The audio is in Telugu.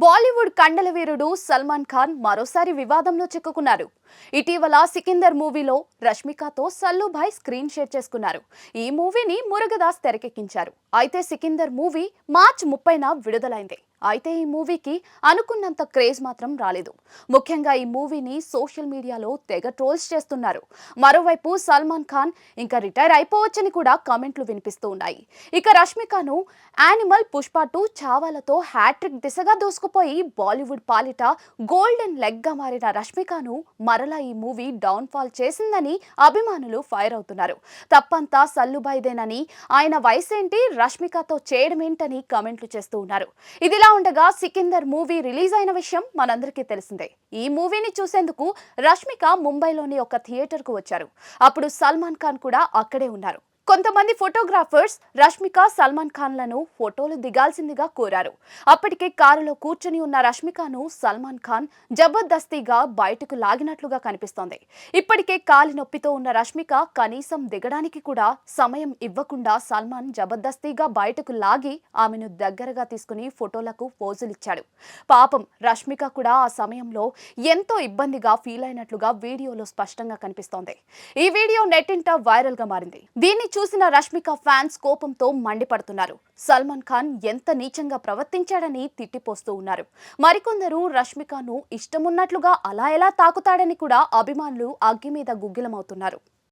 బాలీవుడ్ కండల వీరుడు సల్మాన్ ఖాన్ మరోసారి వివాదంలో చిక్కుకున్నారు. ఇటీవల సికిందర్ మూవీలో రష్మికతో సల్లుభాయ్ స్క్రీన్ షేర్ చేసుకున్నారు. ఈ మూవీని మురుగదాస్ తెరకెక్కించారు. అయితే సికిందర్ మూవీ మార్చ్ ముప్పైన విడుదలైంది. అయితే ఈ మూవీకి అనుకున్నంత క్రేజ్ మాత్రం రాలేదు. ముఖ్యంగా ఈ మూవీని సోషల్ మీడియాలో తెగ ట్రోల్స్ చేస్తున్నారు. మరోవైపు సల్మాన్ ఖాన్ ఇంకా రిటైర్ అయిపోవచ్చని కూడా కామెంట్లు వినిపిస్తూ ఉన్నాయి. ఇక రష్మికను యానిమల్ పుష్ప టూ చావాలతో హ్యాట్రిక్ దిశగా దూసుకుపోయి బాలీవుడ్ పాలిట గోల్డెన్ లెగ్గా మారిన రష్మికను మరలా ఈ మూవీ డౌన్ ఫాల్ చేసిందని అభిమానులు ఫైర్ అవుతున్నారు. తప్పంతా సల్లుబాయిదేనని ఆయన వయసేంటి రష్మికతో చేయడమేంటని కామెంట్లు చేస్తూ ఉన్నారు. ఇదిలా ఉండగా సికిందర్ మూవీ రిలీజ్ అయిన విషయం మనందరికీ తెలిసిందే. ఈ మూవీని చూసేందుకు రష్మిక ముంబైలోని ఒక థియేటర్కు వచ్చారు. అప్పుడు సల్మాన్ ఖాన్ కూడా అక్కడే ఉన్నారు. కొంతమంది ఫోటోగ్రాఫర్స్ రష్మిక సల్మాన్ ఖాన్లను ఫోటోలు దిగాల్సిందిగా కోరారు. అప్పటికే కారులో కూర్చుని ఉన్న రష్మికను సల్మాన్ ఖాన్ జబర్దస్తిగా బయటకు లాగినట్లుగా కనిపిస్తోంది. ఇప్పటికే కాలి నొప్పితో ఉన్న రష్మిక కనీసం దిగడానికి కూడా సమయం ఇవ్వకుండా సల్మాన్ జబర్దస్తిగా బయటకు లాగి ఆమెను దగ్గరగా తీసుకుని ఫోటోలకు పోజులిచ్చాడు పాపం రష్మిక కూడా ఆ సమయంలో ఎంతో ఇబ్బందిగా ఫీల్ అయినట్లుగా వీడియోలో స్పష్టంగా కనిపిస్తోంది. ఈ వీడియో నెట్టింట వైరల్గా మారింది. దీన్ని చూసిన రష్మిక ఫ్యాన్స్ కోపంతో మండిపడుతున్నారు. సల్మాన్ ఖాన్ ఎంత నీచంగా ప్రవర్తించాడని తిట్టిపోస్తూ ఉన్నారు. మరికొందరు రష్మికను ఇష్టమున్నట్లుగా అలా ఎలా తాకుతాడని కూడా అభిమానులు అగ్గి మీద గుగ్గిలమవుతున్నారు.